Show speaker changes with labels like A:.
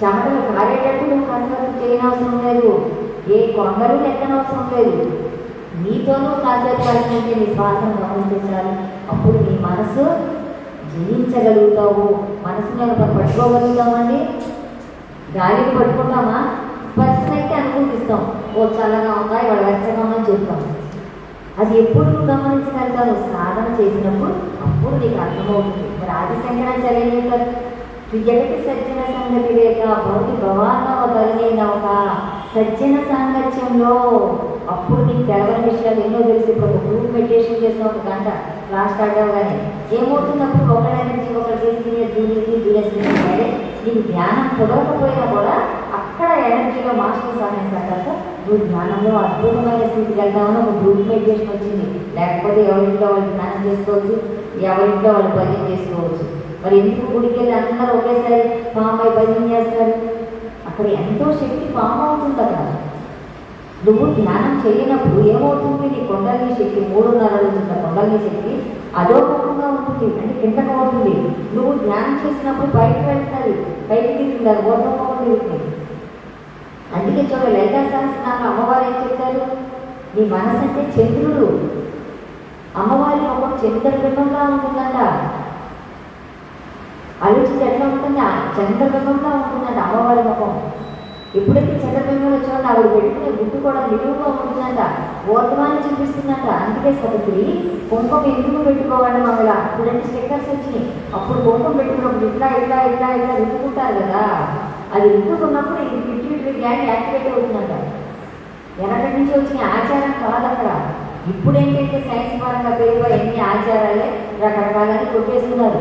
A: చెమటలు కారేటట్టు కసరత్తు చేయనవసరం లేదు. ఏ కొండలు ఎక్కనవసరం లేదు. నీతోనూ కాసేపు కలిసి నీ శ్వాసను గమనించాలి అప్పుడు నీ మనసు జయించగలుగుతావు మనసుని ఒక పట్టుకోగలుగుతామండి? గాలిని పట్టుకుంటామా? స్పర్శన అయితే అనుభూతిస్తాం ఓ చల్లగా ఉందా? ఇవాళ వెచ్చగా ఉందని చెప్తాం అది ఎప్పుడు నువ్వు గమనించగలుగుతావు? సాధన చేసినప్పుడు అప్పుడు నీకు అర్థమవుతుంది. మరి ఆది శంకరాచార్య ఏం సజ్జన సంగతి లేక భౌతి భవానవ బలైన ఒక సజ్జన సాంగత్యంలో అప్పుడు నీకు తెలవని విషయాలు ఎన్నో తెలిసి. ఒక గ్రూప్ మెడిటేషన్ చేసిన ఒక గంట. లాస్ట్ స్టార్ట్ అవ్వగానే ఏమవుతున్నప్పుడు ఒకరి ఎనర్జీ ఒకరు చేసి దీనికి దీనేసి నీకు ధ్యానం కుదరకపోయినా కూడా అక్కడ ఎనర్జీలో మాస్టర్ సహాయం తర్వాత నువ్వు ధ్యానంలో అద్భుతమైన స్థితికి వెళ్తామని ఒక గ్రూప్ మెడిటేషన్ వచ్చింది. లేకపోతే ఎవరింట్లో వాళ్ళు ధ్యానం చేసుకోవచ్చు ఎవరింట్లో వాళ్ళు భజన చేసుకోవచ్చు. మరి ఎందుకు గుడికి వెళ్ళి అందరూ ఒకేసారి పాము అయి భజన చేస్తారు? అక్కడ ఎంతో శక్తి పాము అవుతుంది అక్కడ నువ్వు ధ్యానం చేయనప్పుడు ఏమవుతుంది? నీ కొండలి శక్తి మూడున్నర అడుగుతున్న కొండలి శక్తి అదో ముఖంగా ఉంటుంది అంటే కిందకు అవుతుంది. నువ్వు ధ్యానం చేసినప్పుడు బయటకు వెళ్తుంది బయటకి తిరుగుతుంది అది తిరుగుతుంది అందుకే చూడ లలితా సహస్రనామ అమ్మవారు ఏం చెప్తారు నీ మనసు అంటే చంద్రుడు. అమ్మవారి ఒక చంద్రబింబంగా ఉంటుందంట. ఆలోచించి ఎట్లా ఉంటుంది చంద్రబింబంలో ఉంటుంది ఉంటుందంట అమ్మవారి ముఖం. ఎప్పుడైతే చంద్రబింబంలో చూడండి ఆవిడ పెట్టుకునే గుట్టు కూడా నిలువుగా ఉంటుందంట. ఓర్ధమాన్ని చూపిస్తుందంట. అందుకే సగతి కుంకుమ ఎందుకు పెట్టుకోవాలి మమ్మల్ని ఇలాంటి స్టిక్కర్స్ వచ్చినాయి. అప్పుడు కుంకుమ పెట్టుకున్నప్పుడు ఇట్లా ఇట్లా ఇట్లా ఇట్లా రుద్దుకుంటారు కదా. అది రుద్దుకున్నప్పుడు ఇది పిట్యూటరీ గ్లాండ్ యాక్టివేట్ అవుతుందంట. వెనకటి నుంచి వచ్చిన ఆచారం కాదు అక్కడ. ఇప్పుడు ఏంటంటే సైన్స్ పరంగా పెరిగిపోయి ఎన్ని ఆచారాలే రకరకాలని కొట్టేస్తున్నారు.